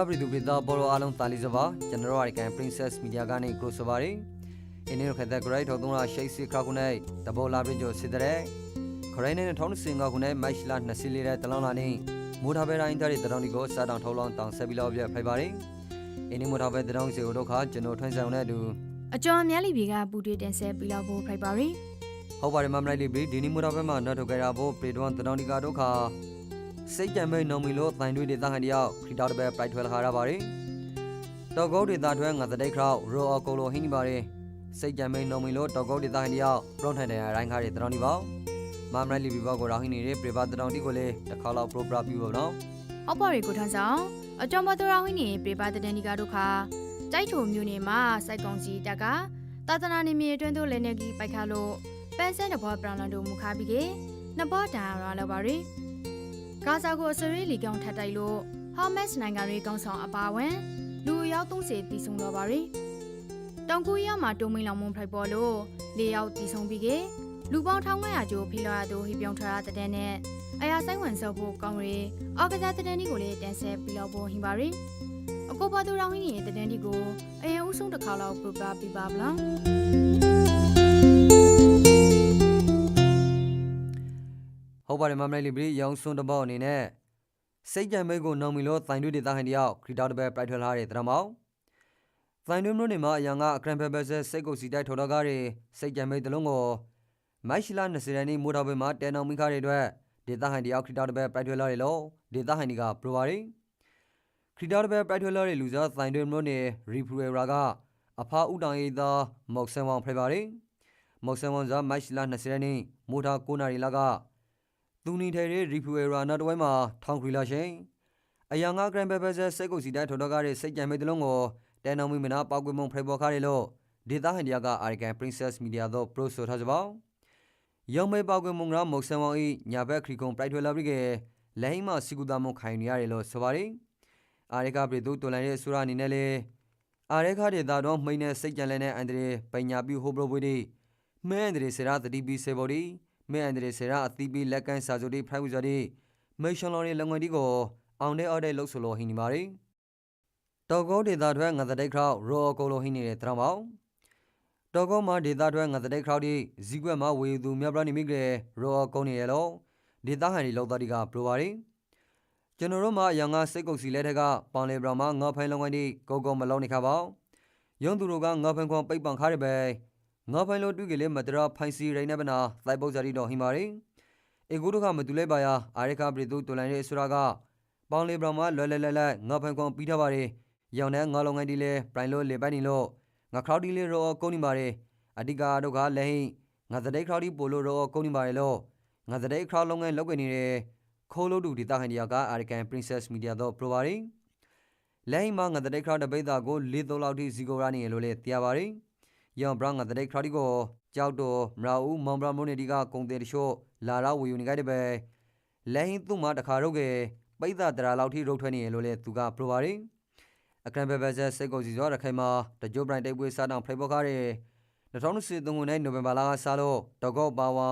ခပရိသူပရိသဘောရောအားလုံးတာလီစပါကျွန်တော်တို့အကန် Princess Media ကနေ cross ပါရီအင်းတို့ခတဲ့ great ထုံးလာရှိတ်စီခါခုနဲ့တဘောလာပြကြစစ်တဲ့ခရိုင်းနဲ့ထောင်းစင်ကခုနဲ့မိုက်ရှလာ20လေးတဲ့တလောင်းလာနေမိုးထားပဲတိုင်းတဲ့တရောင်းဒီကိုစားတောင်ထောင်းလောင်းတောင်ဆက်ပြီးလောက်ပြဖိုက်ပါရီအင်းမိုးထားပဲတရောင်းစီကိုတော့ခါကျွန်တော်ထွန်းဆောင်တဲ့အတူအကျော်အများလီပြေကပူတွေတင်ဆက်ပြီးတော့ဖို့ဖိုက်ပါရီဟုတ်ပါတယ်မမလိုက်လေးပြီဒီနေ့မိုးထားပဲမှာနောက်ထုတ်ကြရဖို့ပရိတွန်တရောင်းဒီကတော့ခါ စိတ်ကြံမဲ့နော်မီလို့တိုင်တွေးတဲ့တဟန်တယောက်ခရီးတော်တဲ့ပဲပရိုက်ထွဲလာခါရပါရီတော်ကုတ်ဒေတာထွဲငါတဲ့ခရောက်ရောအကိုလိုဟင်းနေပါလေစိတ်ကြမ်းမိန်နှုံမီလို့တော်ကုတ်ဒေတာဟင်းတယောက်ပရော့ထိုင်တယ်အတိုင်းခါတွေတတော်နေပါမမလိုက်လီဘီဘောကိုရောင်းဟင်းနေတဲ့ပြပါတတော်တီကိုလေတစ်ခါလောက်ပရိုပရာပြပါတော့အောက်ပါရီကိုထမ်းဆောင်အကျော်မတော်ရာဝင်းနေပြေပါတဲ့တန်ဒီကတို့ခါတိုက်ထုံမျိုးနေမှာစိုက်ကောင်စီတက်ကတာသနာနေမြေအတွင်းသို့လည်းနေကြီးပိုက်ခါလို့ပန်းစဲတဘောပရန်လန်တို့မူခါပြီးကေနှစ်ဘောတန်ရလောက်ပါရီ ဂါဇာကိုအစရေးလီကောင်ထပ်တိုက်လို့ဟာမက်စ်နိုင်ငံရေးကောင်းဆောင်အပါဝင်လူအယောက်30တီဆုံတော့ပါရီတောင်ကိုရီးယားမှာတုံမိန်လောင်မုံဖိုက်ပေါ်လို့၄ယောက်တီဆုံပြီးကေလူပေါင်း1500ကျော်ဖီလာရသူဟိပြောင်းထရတဲ့တဲ့အရာဆိုင်ဝင်စောဖို့ကောင်းရီအောက်ကစားတဲ့တန်းဒီကိုလည်းတန်ဆက်ပြီးတော့ဖို့ဟင်ပါရီအကိုပါသူတော်ဟင်းရဲ့တဲ့တန်းဒီကိုအရင်ဦးဆုံးတစ်ခါလောက်ပရိုပရာပြပါဗလား ဟုတ်ပါတယ်မမလိုက်လီဘီရောင်းစွန်းတဘောအနေနဲ့စိတ်ကြမ်းမိတ်ကိုနှုံမီလို့တိုင်တွေဒေတာဟင်းတယောက်ခရီးတော်တဲ့ပဲပရိုက်ထွဲလာတဲ့တရမောင်တိုင်တွေမျိုးနေမှာအရန်ကအကရန်ဖက်ဘက်ဆဲစိတ်ကိုစီတိုက်ထော်တော်ကားတွေစိတ်ကြမ်းမိတ်တလုံးကိုမိုက်ရှိလာ20ရန်နီမိုးတော်ဘဲမှာတဲနောင်မိခါတွေအတွက်ဒေတာဟန်တယောက်ခရီးတော်တဲ့ပဲပရိုက်ထွဲလာတယ်လို့ဒေတာဟန်ဒီကပရိုပါရီခရီးတော်တဲ့ပဲပရိုက်ထွဲလာတဲ့လူစားတိုင်တွေမျိုးနေရီဖူရာကအဖာဥတောင်ရေးသားမောက်ဆန်ဝမ်ဖရပါရီမောက်ဆန်ဝမ်ဇာမိုက်ရှိလာ20ရန်နီမိုးတော်9နာရီလာက သူနေထိုင်တဲ့ Refuera နောက်တစ်ဝိုင်းမှာထောင်ခရီလာရှင်အယံငါ Grand Pepper စိတ်ကိုစီတိုင်းထော်တော့ကားတဲ့စိတ်ကြံမိတ်တလုံးကိုတန်တော်မီမနာပောက်ကွေမုံဖရပေါ်ခါရလို့ဒေတာဟန်ဒီယာက American Princess Media တို့ Pro ဆိုထားကြပါရုံမေပောက်ကွေမုံကမုတ်ဆန်ဝောင်းဤညာဘက်ခရီကွန်ပရိုက်ထွေလာပြီးကလဲဟိမစီကူတာမုံခိုင်နေရတယ်လို့ဆိုပါတယ်အာရကပြည်သူတော်လိုင်းရဲ့ဆူရာအနေနဲ့လေအာရခဒေတာတော့မိန်နဲ့စိတ်ကြံလဲတဲ့အန်ဒရီပညာပြုဟိုဘရဘွေးဒီမဲအန်ဒရီစေရာတတိပီစေဘော်ဒီ မဲအန်ဒရီစေရာအသီးပီလက်ကန်စာစုဒီဖရိုင်ဝီဇာဒီမေရှန်လော်ရဲ့လုံငွေဒီကိုအောင်တဲ့အော်တဲ့လှုပ်ဆိုလို့ဟင်းနေပါရီတော်ကောဒေတာထွဲငါတဲ့ခရောက်ရောကိုလိုဟင်းနေတဲ့တရမောင်တော်ကောမှာဒေတာထွဲငါတဲ့ခရောက်ဒီဇီကွက်မှာဝေယူသူမြတ်ပရနိမိကရောကုန်းနေရလို့ဒေတာဟန်ဒီလောက်သားဒီကပရိုပါရီကျွန်တော်တို့မှာရန်ကစိတ်ကုတ်စီလဲတဲ့ကပေါင်လေဘရာမှာငါဖိုင်လုံငွေဒီကိုကိုမလုံးနေခါပေါ့ရုံသူတို့ကငါဖိုင်ခွန်ပိတ်ပန်ခါရပဲ ငါဖိုင်လို့တွေ့ကြလေမတရာဖိုင်စီရိုင်းနေပနာလိုက်ပုတ်စာရီတော်ဟိမာရီအေကူတို့ကမတူလဲပါယာအာရခပရိသူတူလိုင်းရဲ့ဆူရာကပေါင်လေဘရာမှာလွယ်လွယ်လွယ်လွယ်ငါဖိုင်ခွန်ပြီးထားပါရီရောင်တဲ့ငါလုံငိုင်းဒီလေပရိုင်လို့လေပိုင်နီလို့ငါခရောက်ဒီလေရောကုန်းနေပါရီအဓိကတို့ကလဲဟိငါသတဲ့ခရောက်ဒီပိုလို့ရောကုန်းနေပါရီလို့ငါသတဲ့ခရောက်လုံငိုင်းလောက်ကနေတယ်ခိုးလို့တူဒီတာဟန်ဒီယာကအာရကန် Princess Media တော့ Pro ပါရီလဲဟိမှာငါတဲ့ခရောက်တဲ့ပိသားကို၄၃လောက်ထိဇီကိုရာနေလို့လေတရားပါရီယော င်ဘရငါတဲ့ခရောက်ဒီကိုကြောက်တော့မရာဦးမောင်ဘရာမိုးနေဒီကကုံတဲ့တချို့လာရဝေယူနေကြတဲ့ပဲလဲဟိသူ့မှာတခါတော့ကပိသားတရာလောက်ထိရုပ်ထွက်နေလို့လေသူက Pro ပါရီအခရန်ဘဘဇက်စိတ်ကိုစီစောရခိုင်မှာတကြိုဘရိုင်တိတ်ပွဲစားတောင်ဖရိဘောကားရဲ2023ခုနှစ်နိုဝင်ဘာလကစားလို့တော့ကောပါဝါ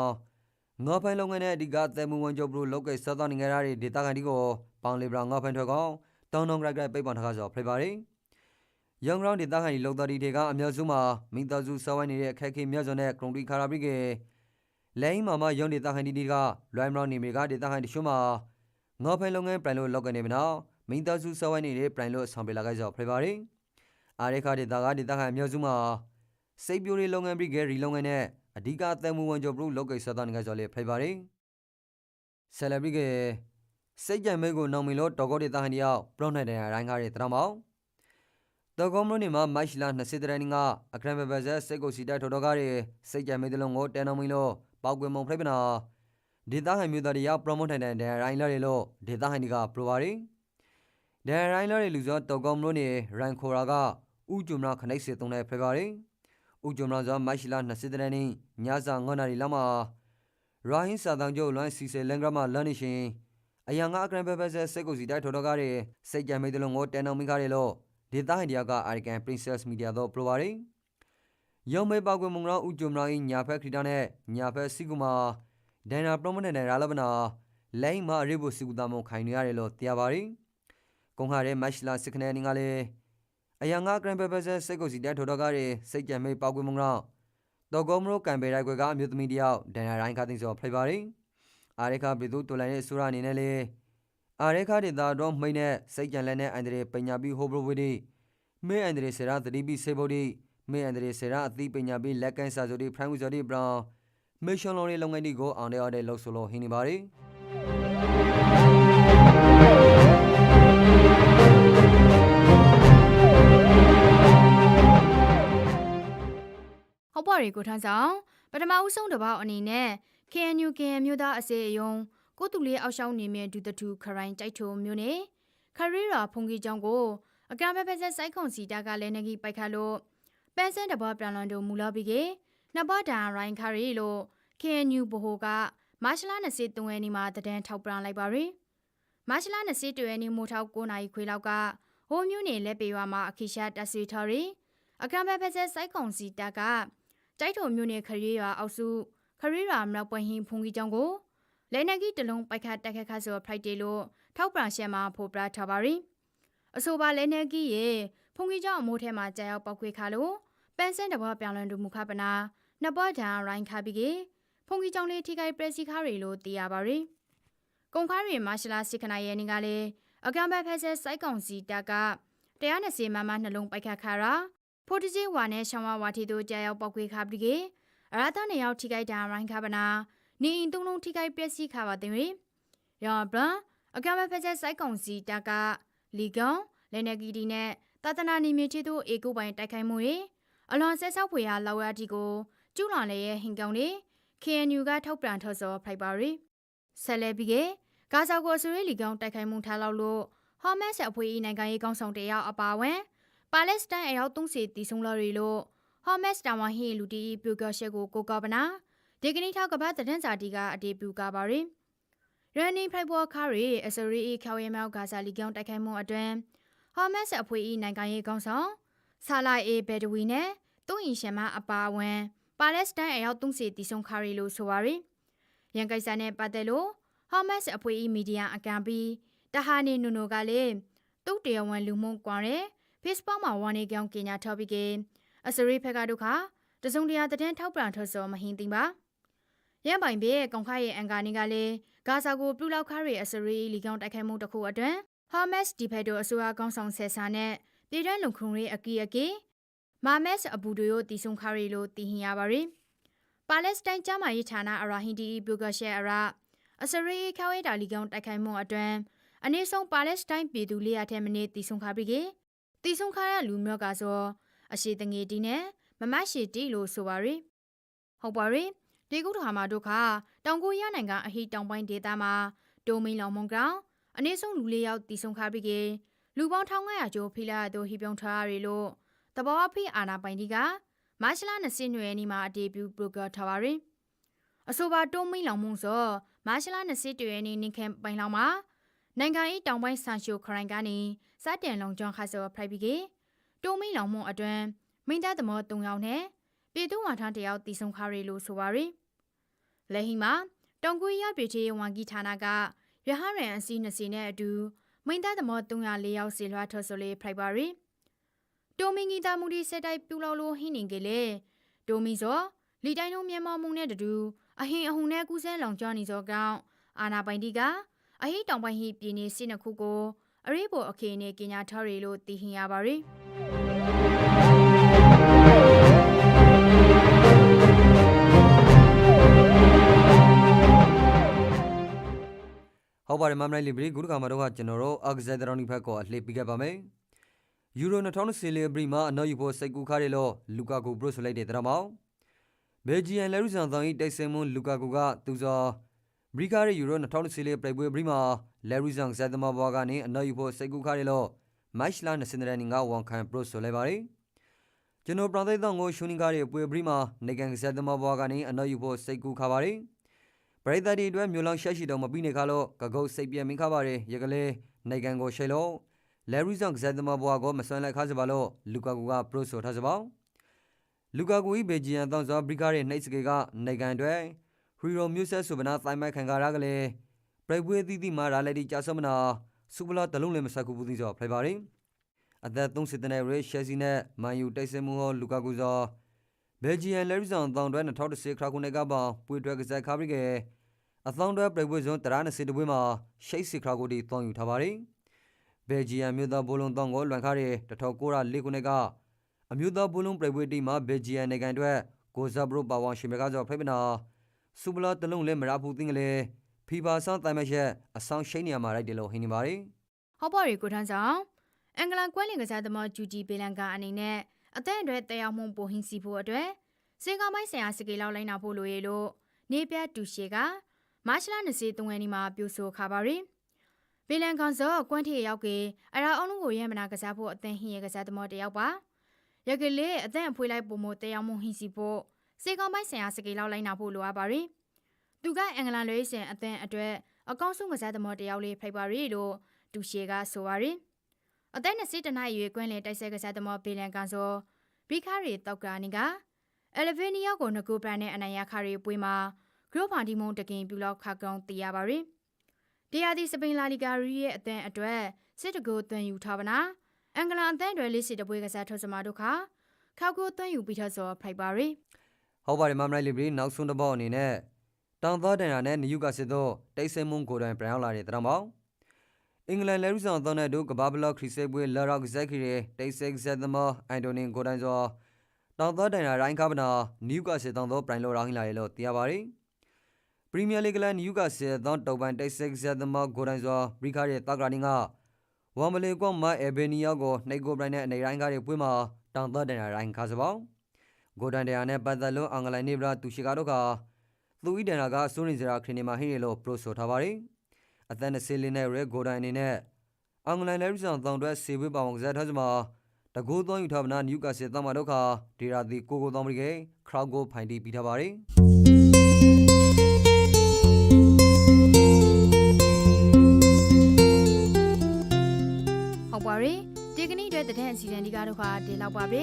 ငါဖိုင်လုံငန်းနဲ့အဓိကသဲမှုဝန်ချုပ်ဘလို့လောက်ကစားတော့နေကြရတဲ့ဒေတာကန်ဒီကိုပေါင်လီဘရာငါဖိုင်ထွက်ကောင်တောင်းတောင်းကြိုက်ကြိုက်ပိတ်ပန်ထကားဆိုဖရိပါရီယောင်ဂ ရောင်းဒေတာကန်ဒီလောက်တော်ဒီတွေကအများစုမှာမိသားစုစောဝိုင်းနေတဲ့အခက်အခဲမြတ်စွာနဲ့ဂရုံတီခါရာဘီကေလဲင်းမာမယောင်ဒေတာကန်ဒီဒီကလွိုင်းမရောင်းနေမီကဒေတာကန်ဒီရှုမှာငါဖိုင်လုံငန်းပြန်လို့လောက်ကနေမနော်မိသားစုစောဝိုင်းနေတဲ့ပရိုင်လို့ဆောင်ပေးလာကြကြောဖရပါရီအာရခဒေတာကဒေတာကအမျိုးစုမှာစိတ်ပြိုးလေးလုပ်ငန်းပြီးဂယ်ရီလုပ်ငန်းနဲ့အဓိကသံမှုဝန်ကျော်ဘရုလောက်ကိစ္စသားနေကြကြောလေဖရပါရီဆယ်လဘရီကစိတ်ကြံမဲကိုနောင်မီလို့တော်ကောဒေတာဟန်ဒီရောက်ပရော့နိုင်တဲ့အတိုင်းကားတဲ့တရမောင် တော်ကောမလို့နေမှာမိုက်ရှလာ20တရင်းကအခရမ်ဘဘဇက်စိတ်ကိုစီတိုက်ထော်တော်ကားတဲ့စိတ်ကြံမဲတလုံးကိုတဲနောင်မီလို့ပောက်ကွယ်မုံဖရိပနာဒေတာဟန်မျိုးသားတွေရောက်ပရော့မို့ထိုင်တဲ့အတိုင်းလာတယ်လို့ဒေတာဟန်ဒီကပရိုပါရီဒန်ရိုင်းလာတဲ့လူစောတော်ကောင်းမလို့နေရိုင်ခိုရာကဥဂျုံနာခနိုင်စေတုံးတဲ့ဖေဗရီဥဂျုံနာဇာမိုက်ရှိလာ20တန်းနေညစာ9နာရီလောက်မှာရိုဟင်းစာတောင်ကျုပ်လွမ်းစီစေလန်ဂရမလန်နေရှင်အယံငါအကရန်ပပဆက်စိတ်ကိုစီတိုက်ထော်တော်ကားတဲ့စိတ်ကြံမိတ်တလုံးကိုတန်တော်မိကားတယ်လို့ ဒေတာဟန်ဒီယာကအာရကန် Princess Media တော့ပရိုပါရီရုံမေပောက်ကွေမုံရောဥဂျုံနာ၏ညာဖက်ခရီတာနဲ့ညာဖက်စီကူမာဒန်နာပရိုမနဲ့ရာလဘနာလိုင်းမာရိဘုစီကူတာမုံခိုင်နေရတယ်လို့တရားပါရီကုံခါရဲမတ်လာစစ်ခနဲနင်းကလေးအယံငါဂရန်ပပဆက်စိတ်ကိုစီတဲထော်တော်ကားရဲစိတ်ကြံမိပောက်ကွေးမုံတော့တော်ကောမရိုကန်ပေရိုက်ကွယ်ကအမျိုးသမီးတယောက်ဒန်ယာရိုင်းခါသိစောဖိပါရီအာရခဘီသူတူလိုင်းရဲ့ဆူရာအနေနဲ့လေ အာရခဒေတာတော့မိန်နဲ့စိတ်ကြံလက်နဲ့အန်ဒရီပညာပြီးဟိုဘရဝီဒီမေအန်ဒရီဆရာသတိပြီးစေဘိုဒီမေအန်ဒရီဆရာအသိပညာပြီးလက်ကန်စာဆိုဒီဖရန်ဝီဇော်ဒီဘရောင်မေရှွန်လော်ရဲ့လုပ်ငန်းတွေကိုအောင်တဲ့အောင်တဲ့လှုပ်ဆိုလို့ဟင်းနေပါရီဟုတ်ပါရီကိုထန်းဆောင်ပထမဦးဆုံးတစ်ပေါက်အနေနဲ့ KNU KN မျိုးသားအစေအယုံ ကိုတူလေးအောက်ရှောင်းနေမြဒူတထူခရိုင်ကြိုက်ထုံမျိုးနဲ့ခရီရာဖုန်ကြီးကျောင်းကိုအကံပဲပဲဆက်စိုက်ခွန်စီတာကလည်းနေကြီးပိုက်ခတ်လို့ပန်းစင်တဘောပြန်လွန်တို့မူလာပြီးကနှစ်ဘဒန်ရိုင်းခရီလို့ KNU ဘိုကမတ်လ23ရက်နေ့မှာတဒန်းထောက်ပံလိုက်ပါရီမတ်လ22ရက်နေ့မိုးထောက်9နိုင်ခွေလောက်ကဟိုမျိုးနေလက်ပေရွာမှာအခိရှာတက်ဆွေထော်ရီအကံပဲပဲဆက်စိုက်ခွန်စီတာကတိုက်ထုံမျိုးနယ်ခရီးရွာအောက်စုခရီးရွာမြောက်ပွင့်ဟင်းဖုန်ကြီးကျောင်းကို လက်နက်ကီတလုံးပိုက်ခတ်တက်ခတ်ခတ်ဆိုဖလိုက်တေလို့ထောက်ပံရှက်မှာဖိုးပရာထားပါရီအဆိုပါလက်နက်ကီရဲ့ဖုန်ကြီးကျောင်းအမိုးထဲမှာကြာရောက်ပောက်ခွေခါလို့ပန်းစင်တဘောပြောင်းလဲသူမူခပနာနှစ်ဘောဒန်ရိုင်းခါပြီးကဖုန်ကြီးကျောင်းလေးထိခိုက်ပရက်စီခါရီလို့သိရပါရီကုံခါရီမာရှလာစစ်ခနာရဲ့နေကလေးအကံဘက်ဖက်ဆက်စိုက်ကောင်စီတက်က120မမနှလုံးပိုက်ခတ်ခါရာဖိုတကြီးဝါနဲ့ရှောင်းဝါဝါတီတို့ကြာရောက်ပောက်ခွေခါပြီးကအရသာနေရောက်ထိခိုက်တာရိုင်းခါပနာ နေအိမ်သုံးလုံးထိခိုက်ပျက်စီးခါပါတဲ့ရီရောဘလအကမဖက်ချက်စိုက်ကောင်စီတကလီကောင်လက်နက်ကီဒီနဲ့တာတနာနေမြေချီတို့အေကိုပိုင်တိုက်ခိုက်မှုတွေအလွန်ဆက်ဆောက်ဖွေရာလောက်ရတီကိုကျူးလွန်လည်းရဲ့ဟင်ကောင်တွေ KNU ကထောက်ပြန်ထော်စောဖိုက်ပါရီဆက်လက်ပြီးကဂါဇာကိုအစရေးလီကောင်တိုက်ခိုက်မှုထားလောက်လို့ဟောမတ်စ်အဖွဲ့၏နိုင်ငံရေးကောင်းဆောင်တယောက်အပါဝင်ပါလက်စတိုင်းအရောက်30တီဆုံလာရီလို့ဟောမတ်စ်တာဝန်ဟီလူတီပြူကရှက်ကိုကိုကပနာ ဒီကနေ့ထောက်ကပတ်တန်စာတီကအတေပြူကပါရီရန်နီဖိုက်ဘောခါရီအစရီခေါရဲမြောက်ဂါဇာလီကောင်တိုက်ခိုက်မှုအတွင်းဟောမတ်စ်အဖွဲ့၏နိုင်ငံရေးကောင်းဆောင်ဆာလာအေဘယ်ဒဝီနဲ့တုံးရင်ရှမအပါဝင်ပါလက်စတိုင်းအရောက်30တီဆုံခါရီလို့ဆိုပါရီရန်ကိစ္စနဲ့ပတ်သက်လို့ဟောမတ်စ်အဖွဲ့၏မီဒီယာအကံပြီးတဟာနေနုနိုကလည်းတုတ်တရဝန်လူမှုကွန်ရဲ Facebook မှာဝန်နေကြောင်းကညာထော်ပြီးကအစရိဖက်ကဒုက္ခတစုံတရာတည်ထောက်ပံ့ထော်စောမဟင်းသိပါ ရန်ပိုင်ဘေးကောင်ခရဲ့အန်ကာနီကလည်းဂါဇာကိုပြူလောက်ခါရဲ့အစရိလီကောင်တိုက်ခိုက်မှုတစ်ခုအတွင်းဟာမတ်စ်ဒီဖက်တိုအစိုးရကောင်းဆောင်ဆယ်ဆာနဲ့ပြည်တွင်းလုံခုံရေးအကီအကီမာမက်စ်အဘူဒိုယိုတီဆုံခါရီလို့တည်ဟင်ရပါရီပါလက်စတိုင်းကျမ်းမာရေးဌာနအရာဟင်ဒီဘူဂရှဲအရာအစရိခေါဝဲတာလီကောင်တိုက်ခိုက်မှုအတွင်းအနည်းဆုံးပါလက်စတိုင်းပြည်သူ400ထဲမနစ်တီဆုံခါပြီးကတီဆုံခါရလူမျိုးကဆိုအရှိတငေတီနဲ့မမရှိတီလို့ဆိုပါရီဟုတ်ပါရီ ဒီကုထဟာမှာတို့ခတောင်ကိုရနိုင်ငံအဟိတောင်ပိုင်းဒေသမှာဒိုမင်းလောင်မုံကောင်အနည်းဆုံးလူလေးယောက်တီဆုံခါပြီးကလူပေါင်း1500ကျော်ဖိလာတို့ဟိပြုံထားရီလို့တဘောဖိအာနာပိုင်ဒီကမတ်လ20ရက်နေ့မှာအတေပြူပရိုဂရထားပါရီအဆိုပါတိုးမင်းလောင်မုံစောမတ်လ20ရက်နေ့နင်ခဲပိုင်လောင်မှာနိုင်ငံ၏တောင်ပိုင်းဆန်ရှိုခရိုင်ကနေစတင်လုံကျောင်းခါစောဖရိုက်ပြီးကတိုးမင်းလောင်မုံအတွင်းမိသားသမော3ယောက်နဲ့ ပြည်သူ့ဝန်ထမ်းတယောက်တီဆုံခါရီလို့ဆိုပါရီလက်ဟီမှာတောင်ကိုရီးယားပြည်ချေဝန်ကြီးဌာနကရဟရန်အစီ20နဲ့အတူမိသားသမော304ယောက်စီလွှားထော်ဆိုလေးဖရိုက်ပါရီတိုမီငီတာမူဒီစက်တိုက်ပြူလောက်လို့ဟင်းနေကြလေတိုမီစောလီတိုင်းလုံးမြန်မာမှုနဲ့တူအဟင်အဟုန်နဲ့ကူးစဲလောင်ကျွမ်းနေစောကောင်အာနာပိုင်တီကအဟိတောင်ပိုင်းဟိပြည်နေစီနှစ်ခုကိုအရေးပေါ်အခင်းနဲ့ကညာထော်ရီလို့သိဟင်ရပါရီ ဟုတ်ပါတယ်မမလိုက်လီဘရီဂုဒကမှာတော့ကျွန်တော်တို့အဂဇက်ဒရောနီဖက်ကိုအလှည့်ပေးခဲ့ပါမယ်ယူရို2020လီဘရီမှာအနောက်ယူဖို့စိတ်ကူးခါရလို့လူကာကိုဘရုဆိုလိုက်တဲ့တရမောင်ဘယ်ဂျီယန်လဲရူဆန်သောင်းဤတိုက်စင်မွန်လူကာကိုကသူစောဘရီကာရီယူရို2020လီပရိပွဲဘရီမှာလဲရူဆန်ဇက်သမဘောကနေအနောက်ယူဖို့စိတ်ကူးခါရလို့မတ်လ20ရက်နေ့ကဝန်ခံဘရုဆိုလိုက်ပါတယ်ကျွန်တော်ပရသိတ်သောကိုရှူနီကားရဲ့ပွဲဘရီမှာနေကန်ဇက်သမဘောကနေအနောက်ယူဖို့စိတ်ကူးခါပါတယ် ပရိသတ်တွေအတွက်မျိုးလောင်ရှက်ရှိတော့မပြီးနေခါလို့ဂဂုတ်စိတ်ပြင်းမင်းခါပါတယ်ရကလေးနိုင်ငံကိုရှေလို့လဲရီဇန်ကစားသမားဘွားကိုမဆွမ်းလိုက်ခါစပါလို့လူကာကူကပရိုဆိုထားစပါလူကာကူဤဘေဂျီယန်တောင်းစောဘရီကာရဲ့နှိတ်စကေကနိုင်ငံတွေဟီရိုမျိုးဆက်ဆိုပနာသိုင်းမိုက်ခံကာရကလေးပရိပွေးသီးသီးမှာရာလက်တီကြာစမနာစူပလာတလုံးလည်းမဆက်ကူဘူးသေးကြောဖိုင်ပါရင်အသက်30တဲ့ရေရှယ်စီနဲ့မန်ယူတိုက်စစ်မှုဟောလူကာကူဇောဘယ်ဂျီယန်လက်ရီဆောင်တောင်တွဲ2010ခရာခုနှစ်ကပါပွေတွဲကစားခါပရိက အသောင်းတွဲပြိုင်ပွဲစုံတရာ20တပွဲမှာရှိတ်စီခရာကိုတီတောင်းယူထားပါတယ်ဘယ်ဂျီယန်မြို့သားဘိုလုံတောင်းကိုလွန်ခါတဲ့1904ခုနှစ်ကအမျိုးသားဘိုလုံပြိုင်ပွဲတီမှာဘယ်ဂျီယန်နိုင်ငံအတွက်ကိုဇဘရိုပါဝန်ရှင်မကကြောဖိပနာစူပလာတလုံးလည်းမရဘူးတင်းကလေးဖီဘာဆန်တိုင်မရက်အဆောင်ရှိနေရမှာရိုက်တယ်လို့ဟင်းနေပါတယ်ဟောပေါ်ရီကိုထန်းဆောင်အင်္ဂလန်ကွဲလင်ကစားသမားဂျူဂျီဘေလန်ကာအနေနဲ့အသင်းအတွက်တရားမှုပိုဟင်းစီဖို့အတွက်စေကောင်းပိုင်းဆိုင်ရာစကေလောက်လိုက်နာဖို့လိုရလို့နေပြတူရှေက မတ်လ23ရက်နေ့မှာပြိုဆိုခါပါရီဘေလန်ကန်ဇောကွမ်တီရောက်ကေအရာအောင်လုံးကိုရဲမနာကစားဖို့အသင်းဟင်းရကစားသမားတယောက်ပါရကလေးအသင်းအဖွေးလိုက်ပုံမတရားမှုဟင်းစီဖို့စေကောင်းပိုင်းဆိုင်ရာစကေလောက်လိုက်နာဖို့လိုအပ်ပါရီသူကအင်္ဂလန်လွေးစင်အသင်းအတွက်အကောင့်ဆုံးကစားသမားတယောက်လေးဖိတ်ပါရီလို့တူရှေကဆိုပါရီအသက်20တနအရွယ်ကွင်းလင်တိုက်ဆက်ကစားသမားဘေလန်ကန်ဆိုဘီခါရီတောက်ကာနီကအယ်လ်ဗီနီယာကိုငကူပရန်နဲ့အနိုင်ရခါရီပွေးမှာ ဂရုပါဒီမုံတကင်ပြူလောက်ခါကောင်တည်ရပါရီတရားဒီစပိန်လာလီဂါရီရဲ့အသင်းအတွက်စစ်တကိုသွန်ယူထားပါနာအင်္ဂလန်အသင်းတွေလေးစီတပွဲကစားထောက်စမာတို့ခါခောက်ကိုသွန်ယူပြီးထဆောဖိုက်ပါရီဟုတ်ပါတယ်မမလိုက်လီဘရီနောက်ဆုံးတစ်ပေါက်အနေနဲ့တောင်သောတန်ရာနဲ့နယူကာစစ်တို့တိတ်ဆိတ်မုံကိုယ်တိုင်ပြန်ရောက်လာတဲ့တရမောင်အင်္ဂလန်လဲရူဆောင်သောတဲ့တို့ကဘာဘလော့ခရီဆေပွဲလာရော့ဇက်ခီရဲတိတ်ဆိတ်ဇက်သမောအန်တိုနီကိုယ်တိုင်စောတောင်သောတန်ရာရိုင်းကားပနာနယူကာစစ်တောင်သောပြန်လို့ရောင်းလာရလို့သိရပါတယ် ပရီးမီးယားလိဂ်ကလန်နယူကာစစ်သောတောက်ပန်တိတ်ဆိတ်ဇက်သမောကိုယ်တိုင်စောဘရီခါရဲ့တာဂရာနင်းကဝမ်ဘလေကွန်မအေဘနီယာကိုနှိတ်ကိုပရိုင်းနဲ့အနေရိုင်းကားရဲ့ပွဲမှာတောင်သောတန်ရာရိုင်းကားစပေါင်းဂိုဒန်တရာနဲ့ပတ်သက်လို့အင်္ဂလန်နေဘရာတူရှိကာတို့ကသူဤတန်ရာကစိုးရင်စရာခရင်နေမှာဟင်းရလို့ပရိုဆိုထားပါတယ်။အသက်20လင်းနဲ့ရဲဂိုဒန်အနေနဲ့အင်္ဂလန်လဲရီဆောင်တောင်တွဲစေဝေးပါဝင်ကစားထားစမှာတကူသွန်းယူထားမနာနျူကာဆယ်တောင်မတို့ခဒေရာတီကိုကိုတောင်ပရိကေခရောက်ကိုဖိုင်တီပြီးထားပါတယ်။ ဟုတ်ပါရီဒီကနေ့အတွက်တဲ့အစီအစဉ်ဒီကားတို့ခါဒီလောက်ပါပဲ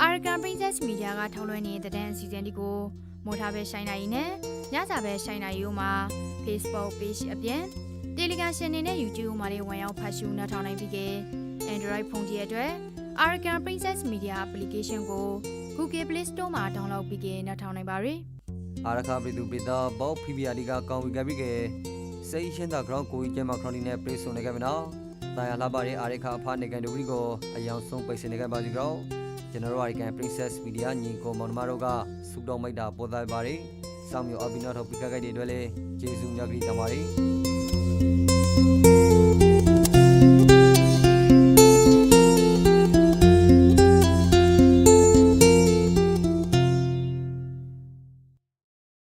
အာရကန်ပရိသတ်မီဒီယာကထုတ်လွှင့်နေတဲ့တဲ့အစီအစဉ်ဒီကိုမိုးထားပဲရှိုင်းနိုင်နေညစာပဲရှိုင်းနိုင်ရိုးမှာ Facebook page အပြင် Telegram ရှင်နေနဲ့ YouTube မှာလေးဝင်ရောက်ဖတ်ရှုနှထောင်နိုင်ပြီးက Android ဖုန်းကြီးအတွက် Arakan Princess Media application ကို Google Play Store မှာ download ပြီးကနှထောင်နိုင်ပါရယ်အာရခပရိသူပိတာဘောဖီဗီယာလီကကောင်းဝီကပိကေစိတ်ရှင်းတာဂရောင်းကိုကြီးကျမခရိုနီနဲ့ပရိဆိုနေကြမနော် တာယာလာပါရဲ့အာရခအဖာနေကန်ဒူရီကိုအယောင်ဆုံးပိတ်စင်နေကြပါစီကြောကျွန်တော်တို့အာရကန် Princess Media ညီကိုမောင်နှမတို့ကစူတောင်းမိတ်တာပေါ်သားပါရီစောင့်မျိုးအဘိနာထောပိကကိုက်တွေအတွက်လည်းကျေးဇူးများကြီးတင်ပါတယ်